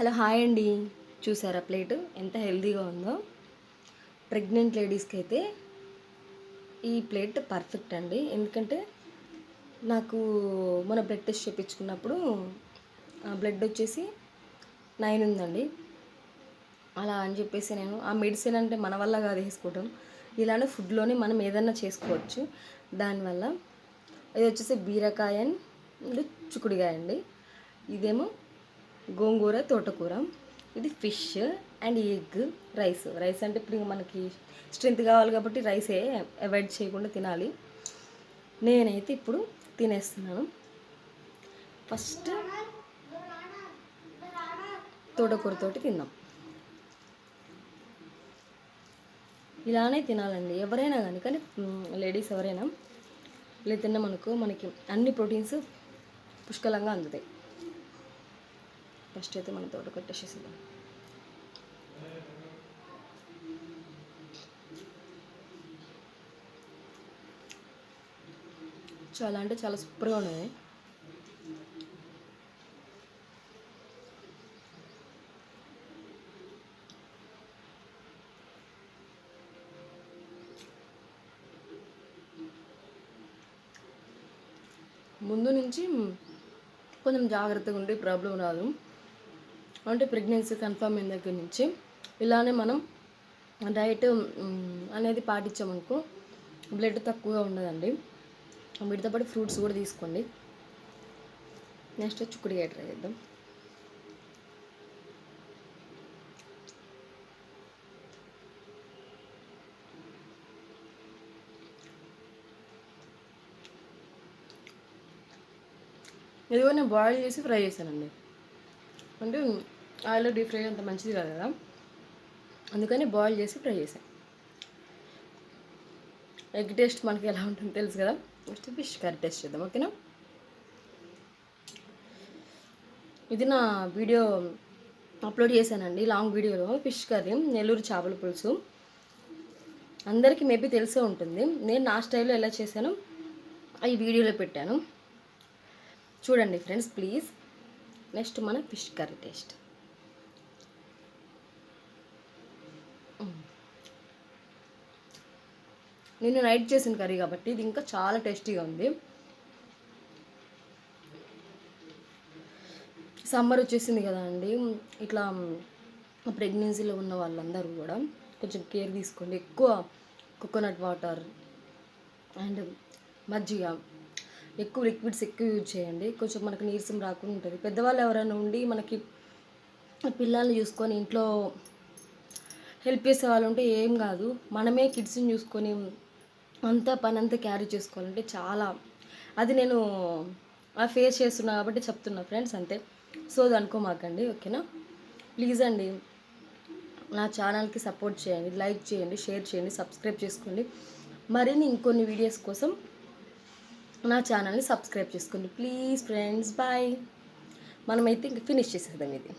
Hello hi అండి. చూసారా plate? ఎంత హెల్తీగా ఉందో. ప్రెగ్నెంట్ లేడీస్కి అయితే ఈ ప్లేట్ పర్ఫెక్ట్ అండి. ఎందుకంటే నాకు మన బ్లడ్ టెస్ట్ చేయించుకున్నప్పుడు బ్లడ్ వచ్చేసి నైన్ ఉందండి. అలా అని చెప్పేసి నేను ఆ మెడిసిన్ అంటే మన వల్ల కాదు వేసుకోవటం. ఇలానే ఫుడ్లోనే మనం ఏదన్నా చేసుకోవచ్చు. దానివల్ల ఇది వచ్చేసి బీరకాయ అండ్ చుకుడుకాయ అండి. ఇదేమో గోంగూర తోటకూర. ఇది fish and egg rice. Rice అంటే ఇప్పుడు మనకి స్ట్రెంత్ కావాలి కాబట్టి రైసే అవాయిడ్ చేయకుండా తినాలి. నేనైతే ఇప్పుడు తినేస్తున్నాను. ఫస్ట్ తోటకూరతోటి తిందాం. ఇలానే తినాలండి. ఎవరైనా కానీ కానీ లేడీస్ ఎవరైనా ఇలా తిన్నామనుకో మనకి అన్ని ప్రోటీన్స్ పుష్కలంగా అందుతాయి. ఫస్ట్ అయితే మన తోట కొట్టేసేద్దాం చాలా అంటే చాలా సూపర్గా ఉన్నాయి. ముందు నుంచి కొంచెం జాగ్రత్తగా ఉండి ప్రాబ్లం రాదు. అంటే ప్రెగ్నెన్సీ కన్ఫర్మ్ అయిన దగ్గర నుంచి ఇలానే మనం డైట్ అనేది పాటించామనుకో బ్లడ్ తక్కువగా ఉండదండి. వీటితో పాటు ఫ్రూట్స్ కూడా తీసుకోండి. నెక్స్ట్ చుక్కుడుగా ట్రై చేద్దాం. ఇదిగో నేను బాయిల్ చేసి ఫ్రై చేశానండి. అంటే ఆయిల్లో డీప్ ఫ్రై అంత మంచిది కాదు కదా. అందుకని బాయిల్ చేసి ఫ్రై చేసాం. ఎగ్ టేస్ట్ మనకి ఎలా ఉంటుందో తెలుసు కదా. నెక్స్ట్ ఫిష్ కర్రీ టేస్ట్ చేద్దాం ఓకేనా? ఇది నా వీడియో అప్లోడ్ చేశానండి లాంగ్ వీడియోలో ఫిష్ కర్రీ నెల్లూరు చేపల పులుసు. అందరికీ మేబీ తెలిసే ఉంటుంది. నేను నా స్టైల్లో ఎలా చేశాను ఈ వీడియోలో పెట్టాను. చూడండి ఫ్రెండ్స్ ప్లీజ్. నెక్స్ట్ మన ఫిష్ కర్రీ టేస్ట్. నేను నైట్ చేసిన కర్రీ కాబట్టి ఇది ఇంకా చాలా టేస్టీగా ఉంది. సమ్మర్ వచ్చేసింది కదా అండి. ఇట్లా ప్రెగ్నెన్సీలో ఉన్న వాళ్ళందరూ కూడా కొంచెం కేర్ తీసుకోండి. ఎక్కువ కోకోనట్ వాటర్ అండ్ మజ్జిగ ఎక్కువ లిక్విడ్స్ ఎక్కువ యూజ్ చేయండి. కొంచెం మనకు నీరసం రాకుండా ఉంటుంది. పెద్దవాళ్ళు ఎవరైనా ఉండి మనకి పిల్లల్ని చూసుకొని ఇంట్లో హెల్ప్ చేసే వాళ్ళు ఉంటే ఏం కాదు. మనమే కిడ్స్ని చూసుకొని అంతా పని అంతా క్యారీ చేసుకోవాలంటే చాలా అది నేను ఆ ఫేస్ చేస్తున్నా కాబట్టి చెప్తున్నా ఫ్రెండ్స్ అంతే. సో అది అనుకోమాకండి ఓకేనా ప్లీజ్ అండి నా ఛానల్కి సపోర్ట్ చేయండి లైక్ చేయండి షేర్ చేయండి సబ్స్క్రైబ్ చేసుకోండి. మరిన్ని ఇంకొన్ని వీడియోస్ కోసం నా ఛానల్ని సబ్స్క్రైబ్ చేసుకోండి. Please friends bye. మనమైతే ఇంక ఫినిష్ చేసేద్దాం ఇది.